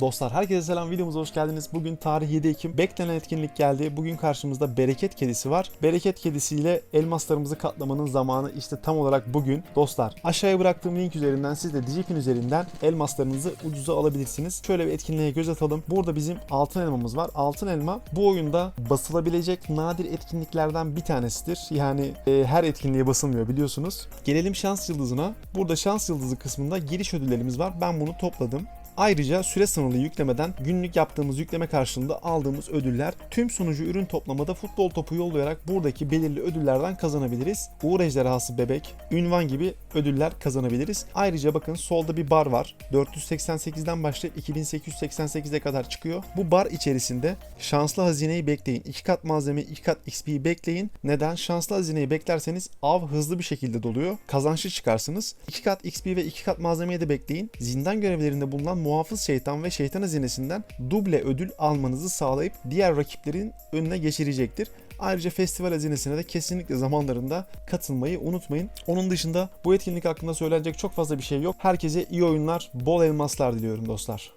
Dostlar herkese selam videomuza hoş geldiniz. Bugün tarih 7 Ekim. Beklenen etkinlik geldi. Bugün karşımızda bereket kedisi var. Bereket kedisiyle elmaslarımızı katlamanın zamanı işte tam olarak bugün. Dostlar aşağıya bıraktığım link üzerinden siz de Digipin üzerinden elmaslarınızı ucuza alabilirsiniz. Şöyle bir etkinliğe göz atalım. Burada bizim altın elmamız var. Altın elma bu oyunda basılabilecek nadir etkinliklerden bir tanesidir. Yani e, her etkinliğe basılmıyor biliyorsunuz. Gelelim şans yıldızına. Burada şans yıldızı kısmında giriş ödüllerimiz var. Ben bunu topladım. Ayrıca süre sınırlı yüklemeden günlük yaptığımız yükleme karşılığında aldığımız ödüller tüm sunucu ürün toplamada futbol topu yollayarak buradaki belirli ödüllerden kazanabiliriz. Uğur ejderhası bebek, ünvan gibi ödüller kazanabiliriz. Ayrıca bakın solda bir bar var. 488'den başlayıp 2888'e kadar çıkıyor. Bu bar içerisinde şanslı hazineyi bekleyin. 2 kat malzeme, 2 kat XP'yi bekleyin. Neden? Şanslı hazineyi beklerseniz av hızlı bir şekilde doluyor. Kazançlı çıkarsınız. 2 kat XP ve 2 kat malzemeyi de bekleyin. Zindan görevlerinde bulunan muhafız şeytan ve şeytan hazinesinden duble ödül almanızı sağlayıp diğer rakiplerin önüne geçirecektir. Ayrıca festival hazinesine de kesinlikle zamanlarında katılmayı unutmayın. Onun dışında bu etkinlik hakkında söylenecek çok fazla bir şey yok. Herkese iyi oyunlar, bol elmaslar diliyorum dostlar.